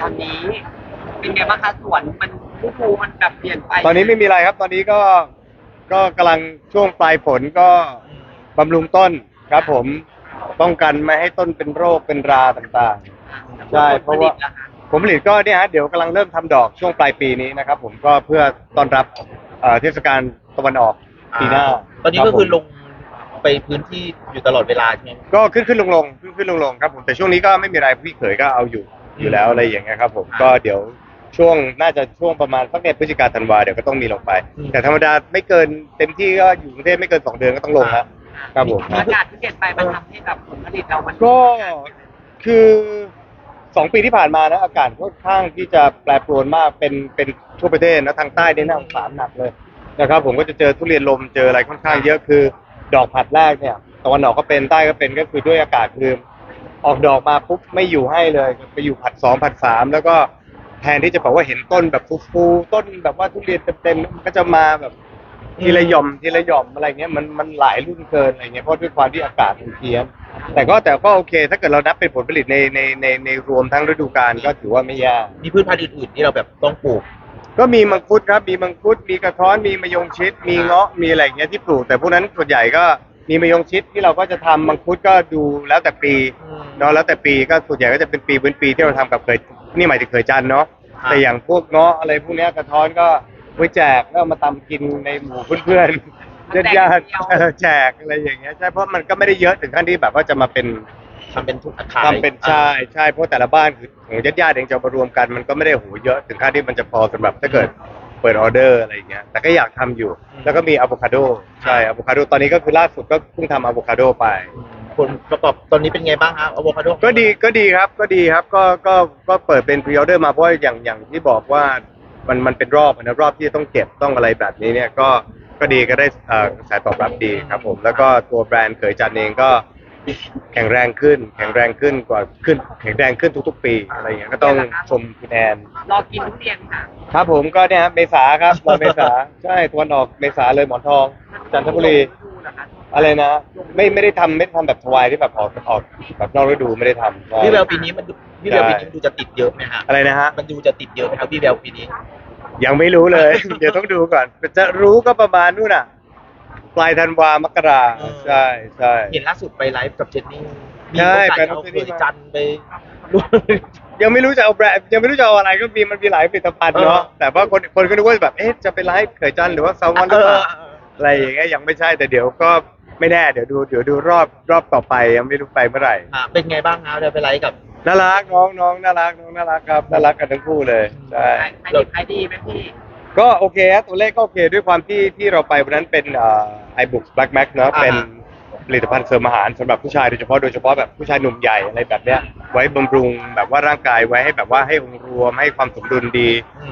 ตอนนี้เป็นไงบ้างคะสวนมันผู้ภูมันแบบเปลี่ยนไปตอนนี้ไม่มีอะไรครับ ตอนนี้ก็ก็กำลังช่วงปลายฝนก็บำรุงต้นครับ ผมป้องกันไม่ให้ต้นเป็นโรคเป็นราต่างๆ ใช่เพราะว่าผลผลิตก็เนี่ยฮะเดี๋ยวกำลังเริ่มทำดอกช่วงปลายปีนี้นะครับ ผมก็เพื่อต้อนรับเอ่อเทศกาลตะวันออกปีหน้าตอนนี้รับก็คือผมลง ไปพื้นที่อยู่ตลอดเวลาใช่ไหม ก็ขึ้นขึ้นลงลงขึ้นขึ้นลงลงครับผมแต่ช่วงนี้ก็ไม่มีอะไรพี่เขยก็เอาอยู่อยู่แล้วอะไรอย่างเงี้ยครับผมก็เดี๋ยวช่วงน่าจะช่วงประมาณสักเนี่ยพฤศจิกาธันวาเดี๋ยวก็ต้องมีลงไปแต่ธรรมดาไม่เกินเต็มที่ก็อยู่กรุงเทพไม่เกินสองเดือนก็ต้องลงแล้วครับผม อากาศที่เปลี่ยนไปมันทำให้แบบผลผลิตเรา มันก็คือสองปีที่ผ่านมานะอากาศค่อนข้างที่จะแปรปรวนมากเป็นเป็นทั่วประเทศนะทางใต้เนี่ยน่าสงสารหนักเลยนะครับผมก็จะเจอทุเรียนลมเจออะไรค่อนข้างเยอะคือ ดอกผัดแรกเนี่ยตะวันออกก็เป็นใต้ก็เป็นก็คือด้วยอากาศคือออกดอกมาปุ๊บไม่อยู่ให้เลยไปอยู่ผัดสองผัดสามแล้วก็แทนที่จะบอกว่าเห็นต้นแบบฟูๆต้นแบบว่าทุเรียนเต็มๆก็จะมาแบบทีละหย่อมทีละหย่อมอะไรเงี้ยมันมันหลายรุ่นเกินอะไรเงี้ยเพราะด้วยความที่อากาศมันเพี้ยนแต่ก็แต่ก็โอเค ถ้าเกิดเรานับเป็นผลผลิตในในในในรวมทั้งฤดูกาลก็ถือว่าไม่แย่มีพืชพันธุ์อื่นๆที่เราแบบต้องปลูก ก็มีมังคุดครับ มีมังคุด มีกระท้อน มีมะยงชิด มีเงาะ มีอะไรเงี้ยที่ปลูก แต่พวกนั้นส่วนใหญ่ก็มีมะยงชิดที่เราก็จะทำมังคุดก็ดูแล้วแต่ปีอืมเนาะแล้วแต่ปีก็ส่วนใหญ่ก็จะเป็นปีเป็นปีที่เราทำกับเคยนี่หมายถึงเคยจันทร์เนาะ ครับ แต่อย่างพวกเงาะอะไรพวกเนี้ยกระท้อนก็ไว้แจกแล้วเอามาตำกินในหมู่เพื่อนๆญาติญาติๆเออแจกอะไรอย่างเงี้ยใช่เพราะมันก็ไม่ได้เยอะถึงขั้นที่แบบว่าจะมาเป็น ทำเป็นทุกอาคารทำเป็นใช่ใช่เพราะแต่ละบ้านคือของญาติญาติๆเองจะมารวมกันมันก็ไม่ได้โหเยอะถึงขั้นที่มันจะพอสำหรับถ้าเกิดเปิดออเดอร์อะไรอย่างเงี้ยแต่ก็อยากทำอยู่ แล้วก็มีอะโวคาโดใช่อะโวคาโดตอนนี้ก็คือล่าสุดก็เพิ่งทำอะโวคาโดไป ผลประกอบตอนนี้เป็นไงบ้างครับอะโวคาโดก็ดีก็ดีครับก็ดีครับก็ก็ก็เปิดเป็นพรีออเดอร์มาเพราะว่าอย่างอย่างที่บอกว่ามันมันเป็นรอบนะรอบที่ต้องเก็บต้องอะไรแบบนี้เนี่ยก็ก็ดีก็ได้เอ่อกระแสตอบรับดีครับผม แล้วก็ตัวแบรนด์เขยจันเองก็ แข็งแรงขึ้น แข็งแรงขึ้นกว่าขึ้น แข็งแรงขึ้นทุก ๆ ปีอะไรอย่างเงี้ยก็ต้องชมคุณแอนรอกินทุเรียนค่ะ ครับผมก็เนี่ยครับเมษาครับรอเมษาใช่ตัวนออกเมษาเลยหมอนทอง จันทบุรีเหรอคะอะไรนะ ไม่ไม่ได้ทำไม่ได้ทำแบบทวายที่แบบออกออกแบบนอกฤดูไม่ได้ทำใช่ พี่แววปีนี้มันดูพี่แววปีนี้มันดูจะติดเยอะไหมฮะอะไรนะฮะ มันดูจะติดเยอะไหมครับพี่แววปีนี้ ยังไม่รู้เลย เดี๋ยวต้องดูก่อนจะรู้ก็ประมาณนู่นน่ะ ปลายธันวามกราอืมใช่ใช่ เห็นล่าสุดไปไลฟ์กับเจนนี่มีใช่โอกาสไปจะเอากับเจนเคนี่ยมาจันทร์ไปยังไม่รู้จะเอาแบรนด์ยังไม่รู้จะเอาอะไรก็มีมันมีหลายผลิตภัณฑ์เนาะเออ แต่ว่าคนคนก็นึกว่าแบบเอ๊ะจะไปไลฟ์เขยจันทร์หรือว่าแซลมอนหรือเปล่าอะไรอย่างเงี้ยยังไม่ใช่แต่เดี๋ยวก็ไม่แน่เดี๋ยวดูเดี๋ยวดูรอบรอบต่อไปยังไม่รู้ไปเมื่อไหร่อ่าเป็นไงบ้างครับเดี๋ยวไปไลฟ์กับน่ารักน้องน้องน่ารักน้องน่ารักครับน่ารักกันทั้งคู่เลยใช่ ขายขายดีขายดีไหมพี่ ก็โอเคฮะตัวเลขก็โอเค ด้วยความที่ที่เราไปวันนั้นเป็นเอ่อ iBooks Black Max เนอะอ่าเป็นผลิตภัณฑ์เสริมอาหารสำหรับผู้ชายโดยเฉพาะโดยเฉพาะแบบผู้ชายหนุ่มใหญ่อะไรแบบเนี้ยไว้บำรุงแบบว่าร่างกายไว้ให้แบบว่าให้องค์รวมให้ความสมดุลดี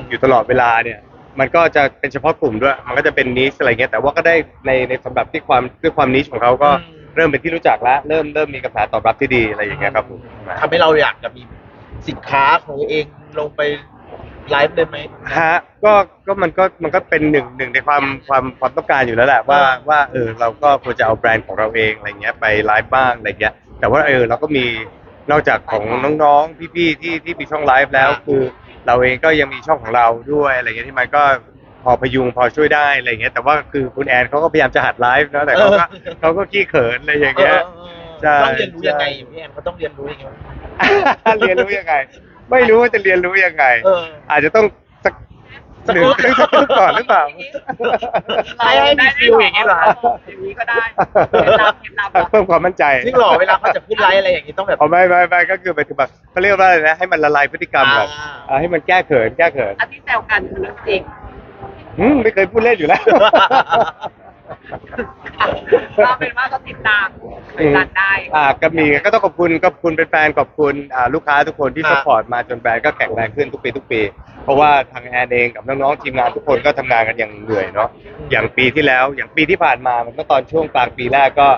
อยู่ตลอดเวลาเนี่ย มันก็จะเป็นเฉพาะกลุ่มด้วย มันก็จะเป็นนิสอะไรเงี้ยแต่ว่าก็ได้ในในสำหรับที่ความด้วยความนิชของเขาก็อืมเริ่มเป็นที่รู้จักแล้วเริ่มเริ่มมีกระแสตอบรับที่ดีอะไรอย่างเงี้ยครับผมทำให้เราอยากจะมีสินค้าของตัวเองลงไป ไลฟ์ได้ไหมฮะก็ก็มันก็มันก็เป็นหนึ่งหนึ่งในความความความต้องการอยู่แล้วแหละว่าอ่าว่าเออเราก็ควรจะเอาแบรนด์ของเราเองอะไรเงี้ยไปไลฟ์บ้างอะไรเงี้ยแต่ว่าเออเราก็มีนอกจากของน้องๆพี่ๆที่ที่มีช่องไลฟ์แล้วคือเราเองก็ยังมีช่องของเราด้วยอะไรเงี้ยที่มันก็พอพยุงพอช่วยได้อะไรเงี้ยแต่ว่าคือคุณแอนเขาก็พยายามจะหัดไลฟ์นะแต่เขาก็เขาก็ขี้เขินอะไรอย่างเงี้ยใช่ต้องเรียนรู้ยังไงใช่พี่แอนเขาต้องเรียนรู้ยังไงเรียนรู้ยังไง ไม่รู้ว่าจะเรียนรู้ยังไง เออ อาจจะต้องสักสัก หนึ่งครู่สักครู่ก่อนหรือเปล่า ให้ให้มีฟิลอย่างนี้เหรออย่างนี้ก็ได้เคล็ดลับเคล็ดลับเหรอเพิ่มความมั่นใจจริงเหรอเวลาเขาจะพูดไลฟ์อะไรอย่างนี้ต้องแบบ เอาไม่ไม่ไม่ก็คือหมายถึงแบบเขาเรียกว่าอะไรนะ ให้มันละลายพฤติกรรมแบบอ่า อ่าให้มันแก้เขินแก้เขินอันที่แซวกันคือเรื่องจริง อืมไม่เคยพูดเล่นอยู่แล้ว ก็เป็นว่าก็ติดตามไปกันได้อ่าก็มีก็ต้องขอบคุณขอบคุณเป็นแฟนๆขอบคุณอ่าลูกค้าทุกคนที่ครัสบปอร์ตมาจนแบรนด์ก็แข็งแรงขึ้นทุกปีทุกปี เพราะว่าทางแอนเองกับน้องๆทีมงานทุกคนก็ทำงานกันอย่างเหนื่อยเนาะอย่างปีที่แล้วอย่างปีที่ผ่านมามันก็ตอนช่วงกลางปีแรกก็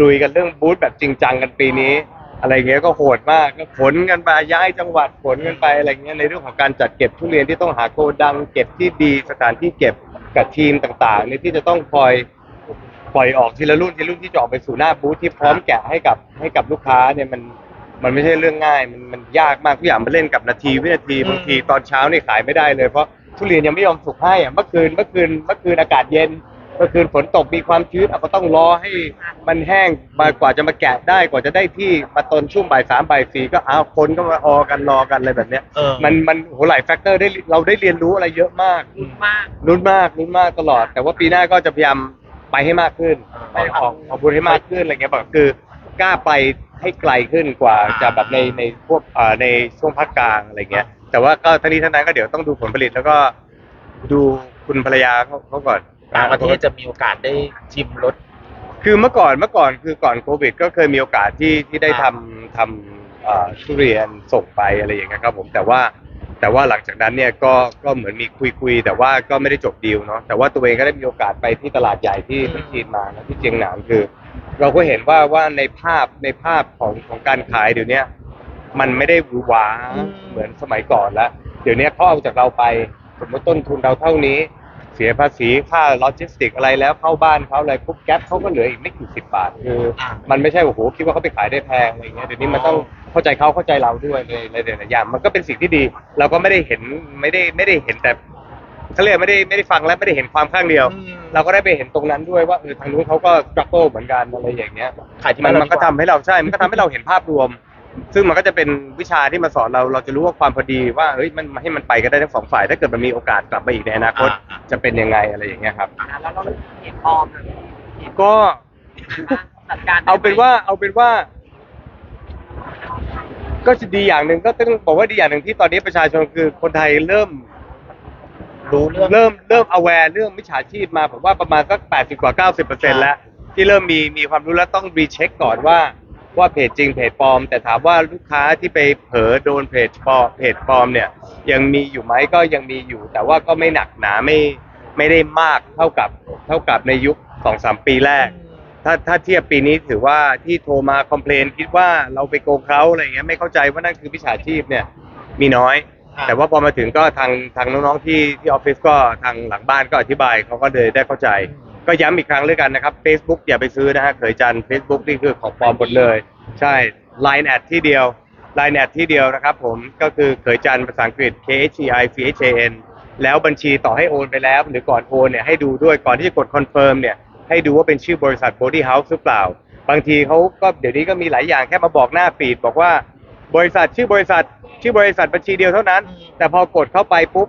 ลุยกันเรื่องบูธแบบจริงจังกันปีนี้ อะไรเงี้ยก็โหดมากก็ขนกันไปย้ายจังหวัดขนกันไปอะไรเงี้ยในเรื่องของการจัดเก็บทุเรียนที่ต้องหาโกดัง เก็บที่ดีสถานที่เก็บกับทีมต่างๆเนี่ยที่จะต้องคอยปล่อยออกทีละรุ่นทีละรุ่นที่จะออกไปสู่หน้าบูธที่พร้อมแกะให้กับให้กับลูกค้าเนี่ยมันมันไม่ใช่เรื่องง่าย มันมันยากมากทุกอย่างมันเล่นกับนาทีวินาทีอืมบางทีตอนเช้านี่ขายไม่ได้เลยเพราะทุเรียนยังไม่ยอมสุกให้อะเมื่อคืนเมื่อคืนเมื่อคืนอากาศเย็น เมื่อคืนฝนตกมีความชื้นอะก็ต้องรอให้มันแห้งมากว่าจะมาแกะได้กว่าจะได้ที่มาตอนช่วงบ่ายสามบ่ายสี่ก็อ้าวคนก็มาออกันรอกันอะไรแบบเนี้ยเออ มันมันโหหลายแฟกเตอร์ได้เราได้เรียนรู้อะไรเยอะมาก ลุ้นมาก ลุ้นมากลุ้นมากตลอด แต่ว่าปีหน้าก็จะพยายามไปให้มากขึ้นไปออกออกบุญให้มากขึ้นอะไรเงี้ยแบบคือกล้าไปให้ไกลขึ้นกว่าจะแบบในในพวกเอ่อในช่วงภาคกลางอะไรเงี้ย แต่ว่าก็ทั้งนี้ทั้งนั้นก็เดี๋ยวต้องดูผลผลิตแล้วก็ดูคุณภรรยาเขาเขาก่อน ต่างประเทศจะมีโอกาสได้ชิมรส คือเมื่อก่อนเมื่อก่อนคือก่อนโควิด ก็เคยมีโอกาสที่ที่ได้ทำทำเอ่อทุเรียนส่งไปอะไรอย่างเงี้ยครับผมแต่ว่าแต่ว่าหลังจากนั้นเนี่ยก็ก็เหมือนมีคุยคุยๆแต่ว่าก็ไม่ได้จบดีลเนาะแต่ว่าตัวเองก็ได้มีโอกาสไปที่ตลาดใหญ่ที่ที่จีนมานะที่เจียงหนานคือ เราก็เห็นว่าว่าในภาพในภาพของของการขายเดี๋ยวเนี้ยมันไม่ได้หวือหวาเหมือนสมัยก่อนแล้ว เดี๋ยวเนี้ยเขาเอาจากเราไป สมมติต้นทุนเราเท่านี้ เสียภาษีค่าโลจิสติกอะไรแล้วเข้าบ้านเขาอะไรปุ๊บแก๊ปเขาก็เหลืออีกไม่กี่สิบบาทคืออะมันไม่ใช่โอ้โหคิดว่าเขาไปขายได้แพงอะไรเงี้ยเดี๋ยวนี้มันต้องเข้าใจเขาเข้าใจเราด้วยเลยในหลายๆอย่างมันก็เป็นสิ่งที่ดี เราก็ไม่ได้เห็นไม่ได้ไม่ได้เห็นแต่เขาเรียกไม่ได้ไม่ได้ฟังและไม่ได้เห็นความข้างเดียวอืมเราก็ได้ไปเห็นตรงนั้นด้วยว่าเออทางนู้นเขาก็กระโปเหมือนกันอะไรอย่างเงี้ยขายที่มันบ้านเรามันก็ดีกว่าทำให้เราใช่มันก็ทำให้เราเห็นภาพรวม ซึ่งมันก็จะเป็นวิชาที่มาสอนเราเราจะรู้ว่าความพอดีว่าเฮ้ยมันให้มันไปกันได้ทั้งสองฝ่าย ถ้าเกิดมันมีโอกาสกลับมาอีกในอนาคตอ่า จะเป็นยังไงอะไรอย่างเงี้ยครับ อะแล้วเราเห็นปลอมนะเห็นก็จัดการได้ไหมเอาเป็นว่าเอาเป็นว่า ก็จะดีอย่างหนึ่งก็ต้องบอกว่าดีอย่างหนึ่งที่ตอนนี้ประชาชนคือคนไทยเริ่ม รู้เรื่อง เริ่มเริ่ม aware เรื่องมิจฉาชีพมาผมว่าประมาณสัก 80 กว่า 90เปอร์เซ็นต์แล้ว ที่เริ่มมีมีความรู้แล้วต้องรีเช็คก่อนว่า ว่าเพจจริงเพจปลอม แต่ถามว่าลูกค้าที่ไปเผลอโดนเพจปลอมเพจปลอมเนี่ยยังมีอยู่ไหมก็ยังมีอยู่ แต่ว่าก็ไม่หนักหนาไม่ไม่ได้มากเท่ากับเท่ากับในยุคสองสามปีแรก ถ้าถ้าเทียบปีนี้ถือว่าที่โทรมาคอมเพลนคิดว่าเราไปโกงเขาอะไรเงี้ยไม่เข้าใจว่านั่นคือมิจฉาชีพเนี่ยมีน้อยอ่าแต่ว่าพอมาถึงก็ทางทางน้องๆที่ที่ออฟฟิศก็ทางหลังบ้านก็อธิบายเขาก็เลยได้เข้าใจ ก็ย้ำอีกครั้งเลยกันนะครับ Facebook อย่าไปซื้อนะฮะเขยจัน Facebook นี่คือของปลอมหมดเลย ใช่ Line แอดที่เดียว Line แอดที่เดียวนะครับผมก็คือเขยจันภาษาอังกฤษ K H E I C H A N แล้วบัญชีต่อให้โอนไปแล้ว หรือก่อนโอนเนี่ยให้ดูด้วยก่อนที่จะกดคอนเฟิร์มเนี่ยให้ดูว่าเป็นชื่อบริษัท Body House หรือเปล่า บางทีเขาก็เดี๋ยวนี้ก็มีหลายอย่างแค่มาบอกหน้าฟีดบอกว่าบริษัทชื่อบริษัท ชื่อบริษัทบัญชีเดียวเท่านั้น แต่พอกดเข้าไปปุ๊บ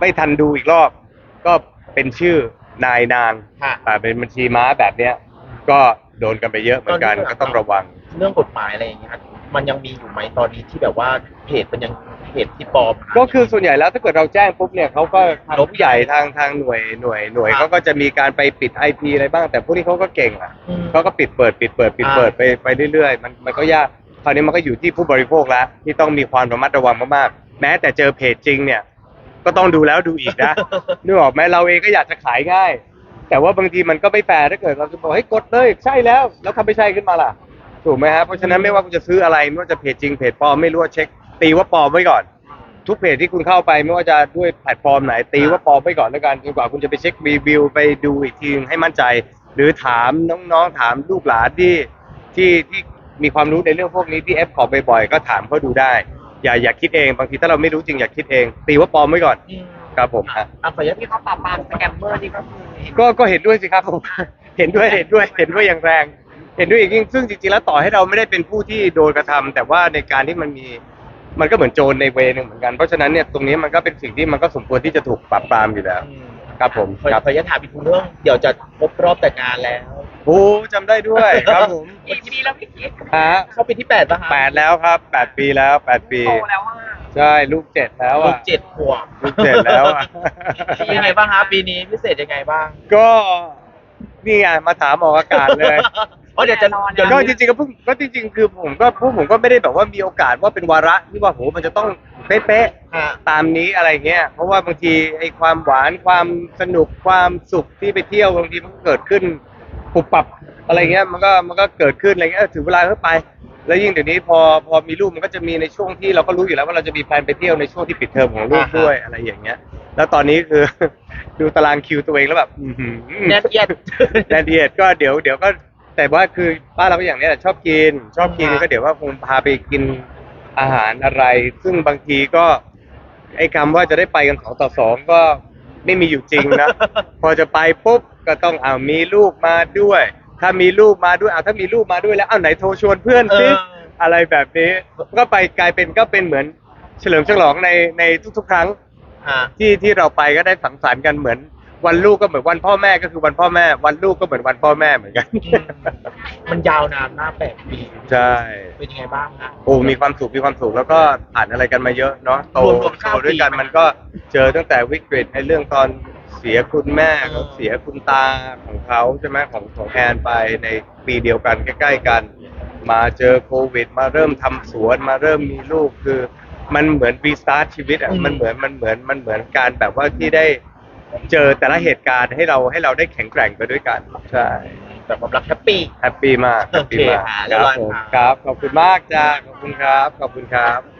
ไม่ทันดูอีกรอบ ก็เป็นชื่อ นายนางค่ะแต่เป็นบัญชีม้าแบบเนี้ย ก็โดนกันไปเยอะเหมือนกันตอนนี้ก็ต้องระวัง เรื่องกฎหมายอะไรอย่างเงี้ยมันยังมีอยู่ไหมตอนนี้ที่แบบว่าเพจมันยังเพจที่ปลอม ก็คือส่วนใหญ่แล้วถ้าเกิดเราแจ้งปุ๊บเนี่ยเขาก็ทางลบผู้ใหญ่ทางทางหน่วยหน่วยหน่วยครับ เขาก็จะมีการไปปิดไอพีอะไรบ้าง แต่พวกนี้เขาก็เก่งอะอืม เขาก็ปิดเปิดปิดเปิดปิดอ่าเปิดไปไปเรื่อยๆมันมันก็ยากคราวนี้มันก็อยู่ที่ผู้บริโภคแล้วที่ต้องมีความระมัดระวังมากๆแม้แต่เจอเพจจริงเนี่ย ก็ต้องดูแล้วดูอีกนะ นึกออกไหมเราเองก็อยากจะขายง่าย แต่ว่าบางทีมันก็ไม่แฟร์ถ้าเกิดเราจะบอกให้ยกดเลยใช่แล้ว แล้วทำไม่ใช่ขึ้นมาล่ะ ถูกไหมฮะเพราะฉะนั้นไม่ว่าคุณจะซื้ออะไรไม่ว่าจะเพจจริงเพจปลอมไม่รู้ว่าเช็ค ตีว่าปลอมไว้ก่อน ทุกเพจที่คุณเข้าไปไม่ว่าจะด้วยแพลตฟอร์มไหน ตีว่าปลอมไว้ก่อนแล้วกันจนกว่าคุณจะไปเช็ครีวิวไปดูอีกทีให้มั่นใจ หรือถามน้องๆถามลูกหลานที่ที่ที่มีความรู้ในเรื่องพวกนี้ที่เอฟขอบ่อยๆก็ถามเขาดูได้ อย่าอย่าคิดเองบางทีถ้าเราไม่รู้จริงอย่าคิดเอง ตีว่าปลอมไว้ก่อนอืมครับผมฮะอะขออนุญาตที่เขาปราบปรามสแกมเมอร์นี่ก็คือเห็นก็ก็เห็นด้วยสิครับผม เห็นด้วยเห็นด้วยเห็นด้วยอย่างแรง เห็นด้วยอย่างยิ่งซึ่งจริงๆแล้วต่อให้เราไม่ได้เป็นผู้ที่โดนกระทำแต่ว่าในการที่มันมีมันก็เหมือนโจรในเวนึงเหมือนกันเพราะฉะนั้นเนี่ยตรงนี้มันก็เป็นสิ่งที่มันก็สมควรที่จะถูกปราบปรามอยู่แล้วอืมครับผมขอครับ ขออนุญาตถามอีกเรื่องเดี๋ยวจะครบรอบแต่งงานแล้ว โอ้จำได้ด้วยครับผมกี่ปีแล้วพี่กิ๊กฮะเข้าปีที่แปดป่ะฮะแปดแล้วครับแปดปีแล้วแปดปี โตแล้วว่าใช่ลูกเจ็ดแล้วลูอะกเจ็ดขวบลูกเจ็ดแล้วอะเป็นยังไงบ้างฮะปีนี้พิเศษยังไงบ้างก็นี่ไงมาถามออกอากาศเลยอ๋อเดี๋ยวจะเดี๋ยวก็จริงๆก็เพิ่งก็จริง ๆ คือผมก็พวกผมก็ไม่ได้แบบว่ามีโอกาสว่าเป็นวาระที่ว่าโหมันจะต้องเป๊ะฮะๆตามนี้อะไรเงี้ยเพราะว่าบางทีไอ้ความหวานความสนุกความสุขที่ไปเที่ยวบางทีมันก็เกิดขึ้น ปุบปับอะไรเงี้ยมันก็มันก็เกิดขึ้นอะไรเงี้ยเออถึงเวลาเข้าไป แล้วยิ่งเดี๋ยวนี้พอพอมีลูกมันก็จะมีในช่วงที่เราก็รู้อยู่แล้วว่าเราจะมีแพลนไปเที่ยวในช่วงที่ปิดเทอมของลูกด้วยอะไรอย่างเงี้ย แล้วตอนนี้คือ ดูตารางคิวตัวเองแล้วแบบอื้อหือแน่นเอียดแดนเดียดก็เดี๋ยวเดี๋ยวก็แต่ว่าคือบ้านเราก็อย่างนี้แหละชอบกิน ชอบกินอ่าฮะก็เดี๋ยวว่าคงพาไปกินอาหารอะไร ซึ่งบางทีก็ไอ้คำว่าจะได้ไปกันสองต่อสองก็ไม่มีอยู่จริงนะ พอจะไปปุ๊บ ก็ต้องเอามีลูกมาด้วย ถ้ามีลูกมาด้วยเอาถ้ามีลูกมาด้วยแล้วเอาไหนโทรชวนเพื่อนเอสิออะไรแบบนี้ก็ไปกลายเป็นก็เป็นเหมือนเฉลิมฉลองในในทุกๆ ครั้ง อ่า ที่ที่เราไปก็ได้สังสรรค์กันเหมือน วันลูกก็เหมือนวันพ่อแม่ก็คือวันพ่อแม่ วันลูกก็เหมือนวันพ่อแม่เหมือนกันอืมมันยาวนานมากแปดปีใช่ เป็นยังไงบ้างฮะ โอ้มีความสุขมีความสุขแล้วก็ผ่านอะไรกันมาเยอะเนาะโตรวมรวมโตเก้าด้วยกันปี มันก็เจอตั้งแต่วิกฤตในเรื่องตอน เสียคุณแม่เออเขาเสียคุณตาของเขาใช่ไหมของของแอนไปในปีเดียวกันใกล้ๆกัน มาเจอโควิด มาเริ่มทำสวนมาเริ่มมีลูกคือ มันเหมือนรีสตาร์ทชีวิตอะมันเหมือนมันเหมือนมันเหมือนการแบบว่าที่ได้เจอแต่ละเหตุการณ์ให้เราให้เราได้แข็งแกร่งไปด้วยกันใช่แต่ความรักแฮปปี้แฮปปี้มากแฮปปี้มากโอเคค่ะครับผมเรียบร้อยครับครับขอบคุณมากจ้าขอบคุณครับ ขอบคุณครับ